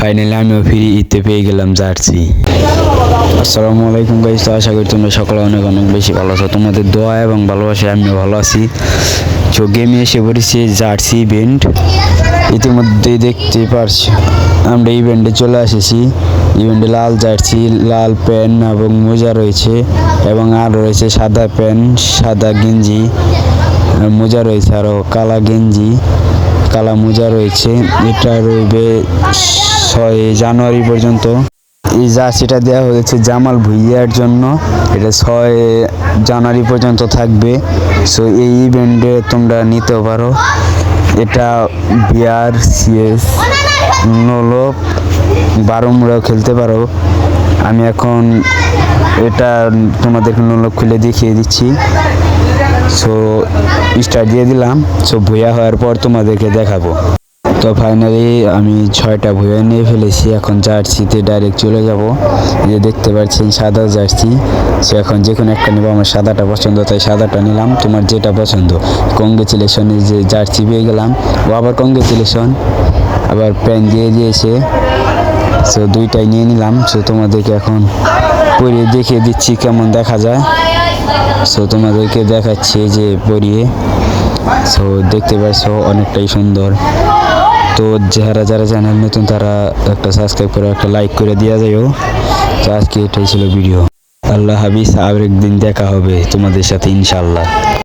Finally আমিও free ইতে পেয়ে গেলাম জার্সি। আসসালামু আলাইকুম গাইজ তো আশা করি তোমরা সকলে অনেক অনেক বেশি ভালো আছো। তোমাদের দোয়া এবং ভালোবাসায় আমিও ভালো আছি। তো গেমে এসে পড়েছি জার্সি ইভেন্ট ইতিমধ্যেই দেখতে পারছি আমরা ইভেন্টে চলে এসেছি। ইভেন্টে লাল জার্সি, লাল প্যান্ট এবং মোজা রয়েছে এবং আর রয়েছে সাদা প্যান্ট, সাদা গেঞ্জি, মোজা রয়েছে আরও কালা গেঞ্জি। কালা মোজা রয়েছে। এটা রইবে ছয় জানুয়ারি পর্যন্ত। এই জার্সিটা দেওয়া হয়েছে জামাল ভুইয়ার জন্য। এটা ছয় জানুয়ারি পর্যন্ত থাকবে। সো এই ইভেন্টে তোমরা নিতে পারো। এটা বিয়ার সিএস নোলো বারোমুড়াও খেলতে পারো। আমি এখন এটা তোমাদেরকে নোলক খুলে দেখিয়ে দিচ্ছি। সো স্টার্ট দিয়ে দিলাম। সো ভুয়া হওয়ার পর তোমাদেরকে দেখাবো। তো ফাইনালি আমি ছয়টা ভুয়া নিয়ে ফেলেছি। এখন জার্সিতে ডাইরেক্ট চলে যাব। যে দেখতে পাচ্ছেন, সাদা জার্সি। সো এখন যে কোনো একটা নেব। আমার সাদাটা পছন্দ, তাই সাদাটা নিলাম। তোমার যেটা পছন্দ। কংগ্রেচুলেশনে যে জার্সি পেয়ে গেলাম। ও আবার কংগ্রেচুলেশন আবার প্যান দিয়ে দিয়েছে। সো দুইটাই নিয়ে নিলাম। সো তোমাদেরকে এখন পরে দেখিয়ে দিচ্ছি কেমন দেখা যায়। সো তোমাদেরকে দেখাচ্ছি যে পরিয়ে। সো দেখতে পাচ্ছ অনেকটাই সুন্দর। তো, যারা যারা চ্যানেল নতুন, তারা একটা সাবস্ক্রাইব করে, একটা লাইক করে দেওয়া যায়ও তো, আজকে এটাই ছিল ভিডিও আল্লাহ হাফিজ আর একদিন দেখা হবে তোমাদের সাথে ইনশাল্লাহ